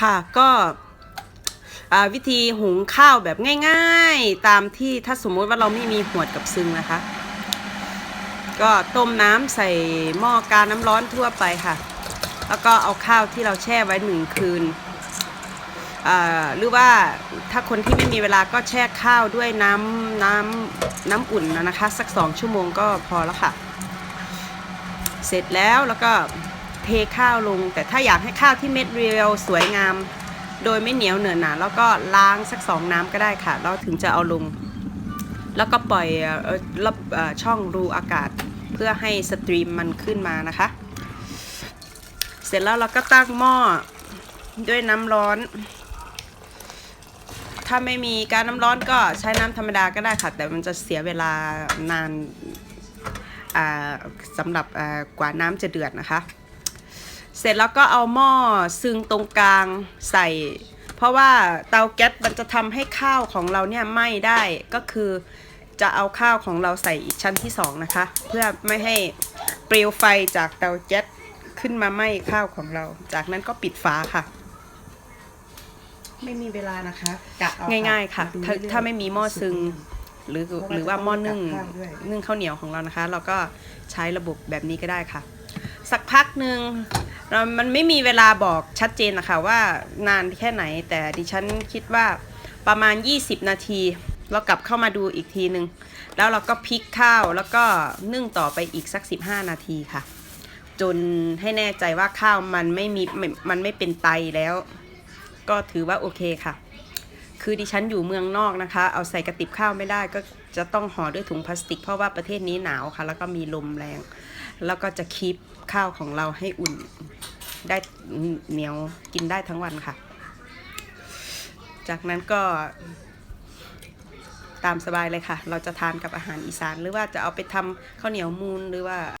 ค่ะก็วิธีหุงข้าวแบบง่ายๆ ตามที่ถ้าสมมติว่าเราไม่มีหวดกับซึงนะคะ ก็ต้มน้ำใส่หม้อกาน้ำร้อนทั่วไปค่ะ แล้วก็เอาข้าวที่เราแช่ไว้หนึ่งคืนหรือว่าถ้าคนที่ไม่มีเวลาก็แช่ข้าวด้วยน้ำน้ำน้ำอุ่นนะคะ สักสองชั่วโมงก็พอแล้วค่ะ เสร็จแล้วแล้วก็ เทข้าวลง แต่ถ้าอยากให้ข้าวที่เม็ดเรียวสวยงาม โดยไม่เหนียวเหนอะหนาแล้วก็ล้างสักสองน้ำก็ได้ค่ะแล้วถึงจะเอาลง แล้วก็ปล่อยรับช่องรูอากาศ เพื่อให้สตรีมมันขึ้นมานะคะ เสร็จแล้วเราก็ตั้งหม้อด้วยน้ำร้อนถ้าไม่มีการน้ำร้อนก็ใช้น้ำธรรมดาก็ได้ค่ะ แต่มันจะเสียเวลานานอ่าสำหรับกว่าน้ำจะเดือดนะคะ เสร็จแล้วก็เอาหม้อซึ่งตรงกลางใส่ เพราะว่าเตาแก๊สมันจะทำให้ข้าวของเราเนี่ยไหม้ได้ก็คือจะเอาข้าวของเราใส่อีกชั้นที่สองนะคะ เพื่อไม่ให้เปลวไฟจากเตาแก๊สขึ้นมาไหม้ข้าวของเรา จากนั้นก็ปิดฝาค่ะ ไม่มีเวลานะคะกะเอง่ายๆค่ะดูถ้าเรื่อยๆถ้าไม่มีหม้อซึงหรือเพราะว่าหรือว่าหม้อนึ่งจะต้องกับข้าวด้วยนึ่งข้าวเหนียวของเรานะคะ เราก็ใช้ระบบแบบนี้ก็ได้ค่ะ สักพักหนึ่ง เรามันไม่มีเวลาบอกชัดเจนนะคะว่านานแค่ไหน แต่ดิฉันคิดว่าประมาณ 20 นาที เรากลับเข้ามาดูอีกทีหนึ่งแล้วเราก็พลิกข้าวแล้วก็นึ่งต่อไปอีกสัก 15 นาทีค่ะ จนให้แน่ใจว่าข้าวมันไม่มีม่มันไม่เป็นไตแล้ว ก็ถือว่าโอเคค่ะ คือดิฉันอยู่เมืองนอกนะคะ เอาใส่กระติบข้าวไม่ได้ก็จะต้องห่อด้วยถุงพลาสติก เพราะว่าประเทศนี้หนาวค่ะ แล้วก็มีลมแรง แล้วก็จะคีบข้าวของเราให้อุ่น ได้เหนียวกินได้ทั้งวันค่ะ จากนั้นก็ตามสบายเลยค่ะ เราจะทานกับอาหารอีสาน หรือว่าจะเอาไปทำข้าวเหนียวมูนหรือว่า